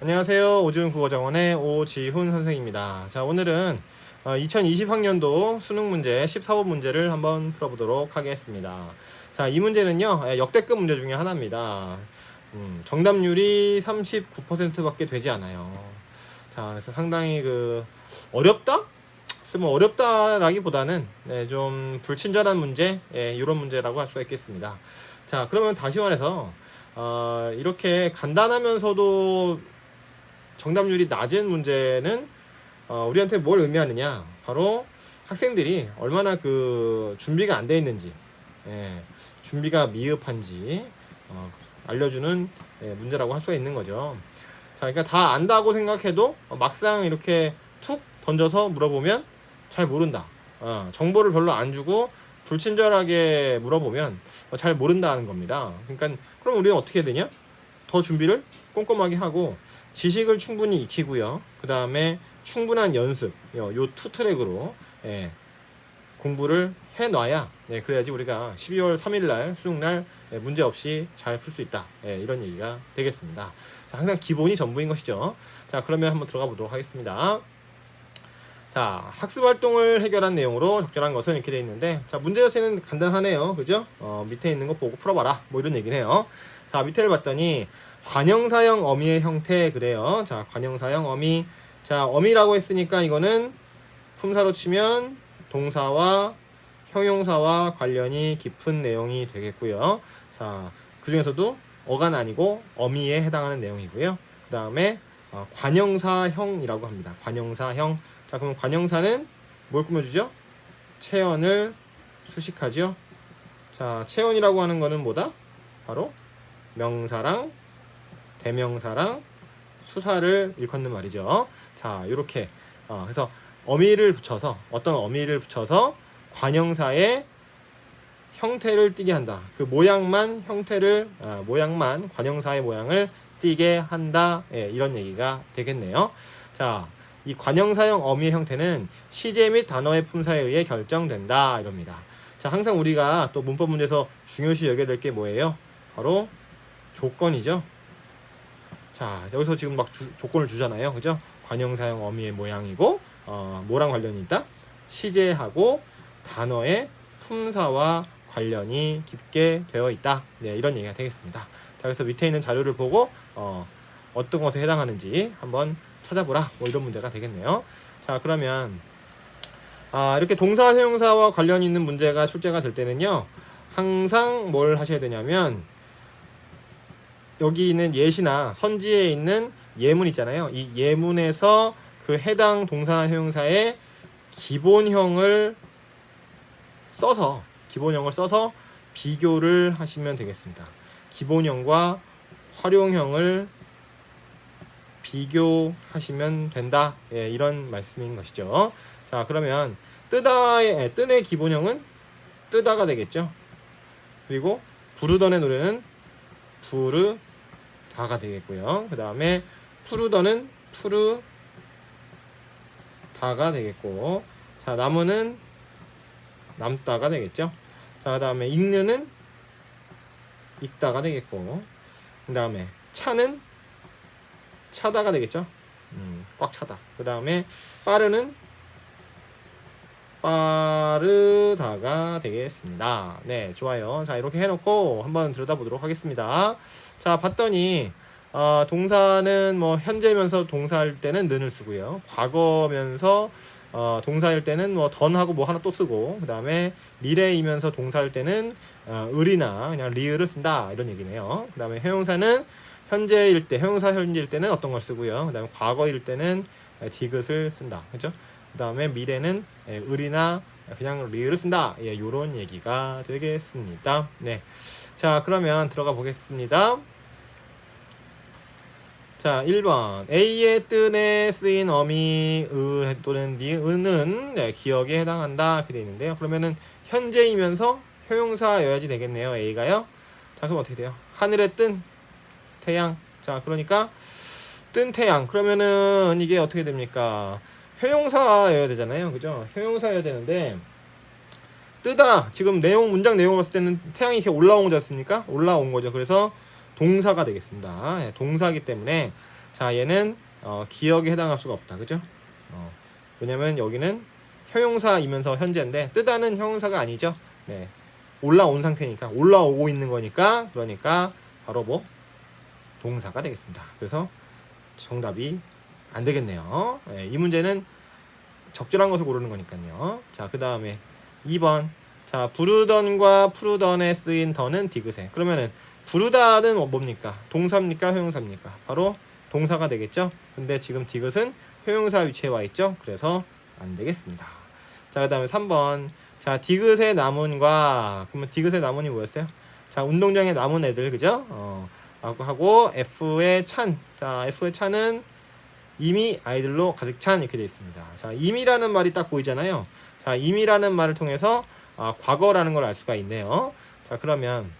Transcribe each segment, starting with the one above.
안녕하세요. 오지훈 국어정원의 오지훈 선생입니다. 자, 오늘은 2020학년도 수능 문제 14번 문제를 한번 풀어보도록 하겠습니다. 자, 이 문제는요, 예, 역대급 문제 중에 하나입니다. 음, 정답률이 39%밖에 되지 않아요. 자, 그래서 상당히 그, 어렵다? 뭐 어렵다라기보다는 네, 좀 불친절한 문제, 예, 이런 문제라고 할 수가 있겠습니다. 자, 그러면 다시 말해서 어, 이렇게 간단하면서도 정답률이 낮은 문제는 어, 우리한테 뭘 의미하느냐? 바로 학생들이 얼마나 그 준비가 안 돼 있는지, 예, 준비가 미흡한지 어, 알려주는 예, 문제라고 할 수가 있는 거죠. 자, 그러니까 다 안다고 생각해도 막상 이렇게 툭 던져서 물어보면 잘 모른다. 어, 정보를 별로 안 주고 불친절하게 물어보면 어, 잘 모른다는 겁니다. 그러니까 그럼 우리는 어떻게 되냐? 더 준비를 꼼꼼하게 하고 지식을 충분히 익히고요. 그 다음에 충분한 연습, 요 투 트랙으로 예, 공부를 해놔야 예, 그래야지 우리가 12월 3일날 수능날 예, 문제 없이 잘 풀 수 있다. 예, 이런 얘기가 되겠습니다. 자, 항상 기본이 전부인 것이죠. 자, 그러면 한번 들어가 보도록 하겠습니다. 자, 학습 활동을 해결한 내용으로 적절한 것은 이렇게 되어 있는데, 자, 문제 자체는 간단하네요. 그죠? 어, 밑에 있는 거 보고 풀어봐라. 뭐 이런 얘기네요. 자, 밑에를 봤더니, 관형사형 어미의 형태, 그래요. 자, 관형사형 어미. 자, 어미라고 했으니까 이거는 품사로 치면 동사와 형용사와 관련이 깊은 내용이 되겠고요. 자, 그 중에서도 어간 아니고 어미에 해당하는 내용이고요. 그 다음에 어, 관형사형이라고 합니다. 관형사형. 자, 그럼 관형사는 뭘 꾸며주죠? 체언을 수식하죠. 자, 체언이라고 하는 거는 뭐다? 바로 명사랑 대명사랑 수사를 일컫는 말이죠. 자, 이렇게 어, 그래서 어미를 붙여서 어떤 어미를 붙여서 관형사의 형태를 띠게 한다. 그 모양만 형태를 아, 모양만 관형사의 모양을 띠게 한다. 예, 이런 얘기가 되겠네요. 자, 이 관형사형 어미의 형태는 시제 및 단어의 품사에 의해 결정된다. 이럽니다. 자, 항상 우리가 또 문법 문제에서 중요시 여겨야 될 게 뭐예요? 바로 조건이죠. 자, 여기서 지금 막 주- 조건을 주잖아요. 그죠? 관형사형 어미의 모양이고, 어, 뭐랑 관련이 있다? 시제하고 단어의 품사와 관련이 깊게 되어 있다. 네, 이런 얘기가 되겠습니다. 자, 그래서 밑에 있는 자료를 보고, 어, 어떤 것에 해당하는지 한번 찾아보라. 뭐 이런 문제가 되겠네요. 자, 그러면, 아, 이렇게 동사 사용사와 관련 있는 문제가 출제가 될 때는요, 항상 뭘 하셔야 되냐면, 여기 있는 예시나 선지에 있는 예문 있잖아요. 이 예문에서 그 해당 동사나 형용사의 기본형을 써서 기본형을 써서 비교를 하시면 되겠습니다. 기본형과 활용형을 비교하시면 된다. 예, 이런 말씀인 것이죠. 자, 그러면 뜨다의 예, 뜬의 기본형은 뜨다가 되겠죠. 그리고 부르던의 노래는 부르 다가 되겠고요. 그 다음에 푸르더는 푸르 다가 되겠고, 자 나무는 남다가 되겠죠. 자 그 다음에 읽느는 읽다가 되겠고, 그 다음에 차는 차다가 되겠죠. 음, 꽉 차다. 그 다음에 빠르는 빠 르다가 되겠습니다. 네, 좋아요. 자, 이렇게 해놓고 한번 들여다보도록 하겠습니다. 자, 봤더니 어, 동사는 뭐 현재면서 동사일 때는 는을 쓰고요. 과거면서 어, 동사일 때는 뭐 던하고 뭐 하나 또 쓰고 그 다음에 미래이면서 동사일 때는 어, 을이나 그냥 리을을 쓴다 이런 얘기네요. 그 다음에 형용사는 현재일 때 형용사 현재일 때는 어떤 걸 쓰고요. 그 다음에 과거일 때는 디귿을 쓴다. 그죠? 그 다음에 미래는 예, 을이나 그냥 리을을 쓴다. 예, 요런 얘기가 되겠습니다. 네. 자, 그러면 들어가 보겠습니다. 자, 1번. A의 뜬에 쓰인 어미, 의 또는 니은은 네, 기억에 해당한다. 이렇게 있는데요. 그러면은 현재이면서 형용사여야지 되겠네요. A가요. 자, 그럼 어떻게 돼요? 하늘에 뜬 태양. 자, 그러니까 뜬 태양. 그러면은 이게 어떻게 됩니까? 형용사여야 되잖아요. 그죠? 형용사여야 되는데 뜨다. 지금 내용 문장 내용을 봤을 때는 태양이 이렇게 올라온 거지 않습니까? 올라온 거죠. 그래서 동사가 되겠습니다. 예, 동사기 때문에 자, 얘는 어, 기억에 해당할 수가 없다. 그죠? 어, 왜냐면 여기는 형용사이면서 현재인데 뜨다는 형용사가 아니죠. 네. 올라온 상태니까 올라오고 있는 거니까 그러니까 바로 뭐 동사가 되겠습니다. 그래서 정답이 안 되겠네요. 네, 이 문제는 적절한 것을 고르는 거니까요. 자, 그 다음에 2번. 자, 부르던과 푸르던에 쓰인 더는 디귿에. 그러면은 부르다는 뭐 뭡니까? 동사입니까? 형용사입니까? 바로 동사가 되겠죠. 근데 지금 디귿은 형용사 위치에 와 있죠. 그래서 안 되겠습니다. 자, 그 다음에 3번. 자, 디귿의 나문과 그러면 디귿의 나문이 뭐였어요? 자, 운동장에 남은 애들 그죠? 어, 하고 하고 F의 찬. 자, F의 찬은 이미 아이들로 가득 찬 이렇게 되어 있습니다. 자, 이미라는 말이 딱 보이잖아요. 자, 이미라는 말을 통해서 아, 과거라는 걸 알 수가 있네요. 자, 그러면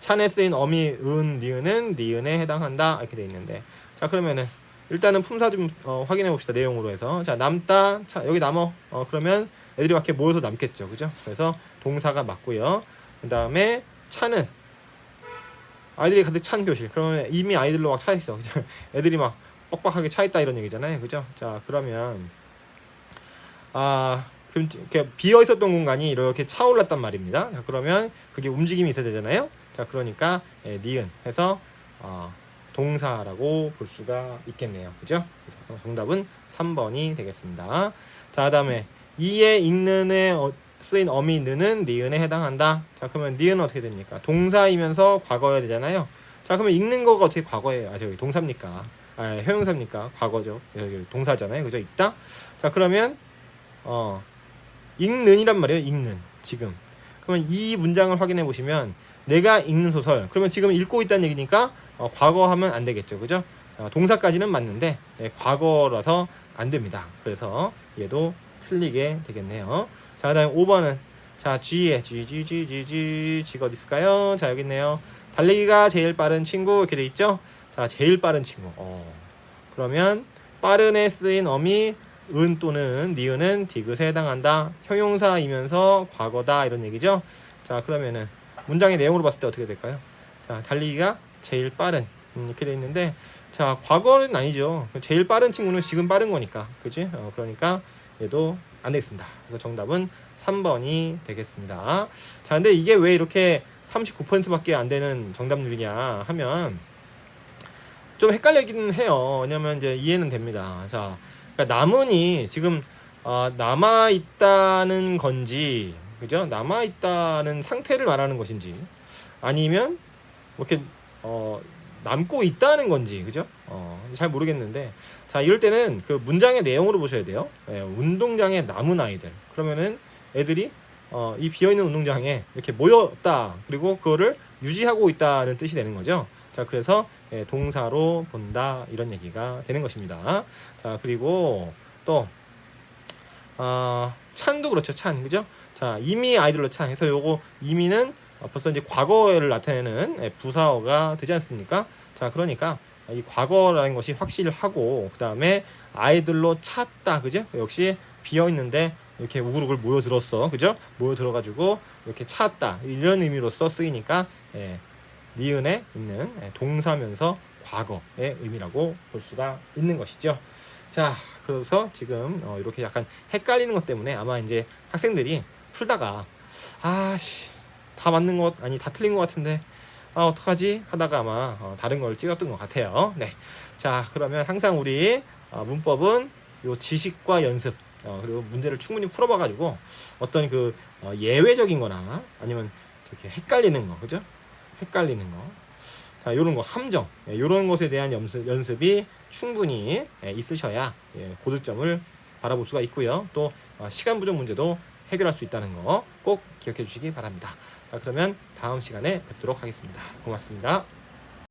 찬에 쓰인 어미 은 니은은 니은에 해당한다 이렇게 돼 있는데 자 그러면은 일단은 품사 좀 어, 확인해 봅시다 내용으로 해서 자 남다 자 여기 남어 어 그러면 애들이 막 이렇게 모여서 남겠죠 그죠 그래서 동사가 맞고요 그 다음에 차는 아이들이 가득 찬 교실 그러면 이미 아이들로 막 차 있어? 애들이 막 뻑뻑하게 차 있다 이런 얘기잖아요 그죠 자 그러면 아 그럼 이렇게 비어 있었던 공간이 이렇게 차올랐단 말입니다 자 그러면 그게 움직임이 있어야 되잖아요 자 그러니까 예, 니은 해서 어, 동사라고 볼 수가 있겠네요. 그죠? 그래서 정답은 3번이 되겠습니다. 자, 그다음에 이에 읽는에 어, 쓰인 어미 느는 니은에 해당한다. 자, 그러면 니은 어떻게 됩니까? 동사이면서 과거여야 되잖아요. 자, 그러면 읽는 거가 어떻게 과거예요? 아, 저기 동사입니까? 아, 형용사입니까? 과거죠. 여기 동사잖아요. 그죠? 있다. 자, 그러면 어 읽는이란 말이에요. 읽는 지금. 그러면 이 문장을 확인해 보시면 내가 읽는 소설. 그러면 지금 읽고 있다는 얘기니까 어, 과거 하면 안 되겠죠. 그죠? 어, 동사까지는 맞는데 예, 과거라서 안 됩니다. 그래서 얘도 틀리게 되겠네요. 자, 그다음에 5번은 자, G에 G G G G G G가 어디 있을까요? 자, 여기 있네요. 달리기가 제일 빠른 친구 이렇게 돼 있죠? 자, 제일 빠른 친구. 어. 그러면 빠른에 쓰인 어미 은 또는 니은은 디귿에 해당한다. 형용사이면서 과거다 이런 얘기죠. 자, 그러면은 문장의 내용으로 봤을 때 어떻게 될까요? 자, 달리기가 제일 빠른 음, 이렇게 돼 있는데 자 과거는 아니죠 제일 빠른 친구는 지금 빠른 거니까 그지 어, 그러니까 얘도 안 되겠습니다 그래서 정답은 3번이 되겠습니다 자 근데 이게 왜 이렇게 39%밖에 안 되는 정답률이냐 하면 좀 헷갈리기는 해요 왜냐면 이제 이해는 됩니다 자 그러니까 남은이 지금 어, 남아 있다는 건지 그죠 남아 있다는 상태를 말하는 것인지 아니면 뭐 이렇게 어, 남고 있다는 건지 그죠? 어, 잘 모르겠는데 자 이럴 때는 그 문장의 내용으로 보셔야 돼요. 예, 운동장에 남은 아이들 그러면은 애들이 어, 이 비어 있는 운동장에 이렇게 모였다 그리고 그거를 유지하고 있다는 뜻이 되는 거죠. 자 그래서 예, 동사로 본다 이런 얘기가 되는 것입니다. 자 그리고 또 아, 찬도 그렇죠 찬 그죠? 자 이미 아이들로 찬 해서 요거 이미는 어, 벌써 이제 과거를 나타내는 예, 부사어가 되지 않습니까? 자, 그러니까 이 과거라는 것이 확실하고 그 다음에 아이들로 찼다, 그죠? 역시 비어 있는데 이렇게 우글우글 모여들었어, 그죠? 모여들어가지고 이렇게 찼다 이런 의미로서 쓰이니까 예, 니은에 있는 예, 동사면서 과거의 의미라고 볼 수가 있는 것이죠. 자, 그래서 지금 어, 이렇게 약간 헷갈리는 것 때문에 아마 이제 학생들이 풀다가 아씨 다 맞는 것 아니 다 틀린 것 같은데 아 어떡하지 하다가 아마 어, 다른 걸 찍었던 것 같아요. 네, 자 그러면 항상 우리 어, 문법은 요 지식과 연습 어, 그리고 문제를 충분히 풀어봐가지고 어떤 그 어, 예외적인 거나 아니면 이렇게 헷갈리는 거 그죠? 헷갈리는 거. 자, 요런 거 함정, 예, 요런 것에 대한 연습, 연습이 충분히 예, 있으셔야 예, 고득점을 바라볼 수가 있고요. 또 어, 시간 부족 문제도 해결할 수 있다는 거 꼭 기억해 주시기 바랍니다. 자, 그러면 다음 시간에 뵙도록 하겠습니다. 고맙습니다.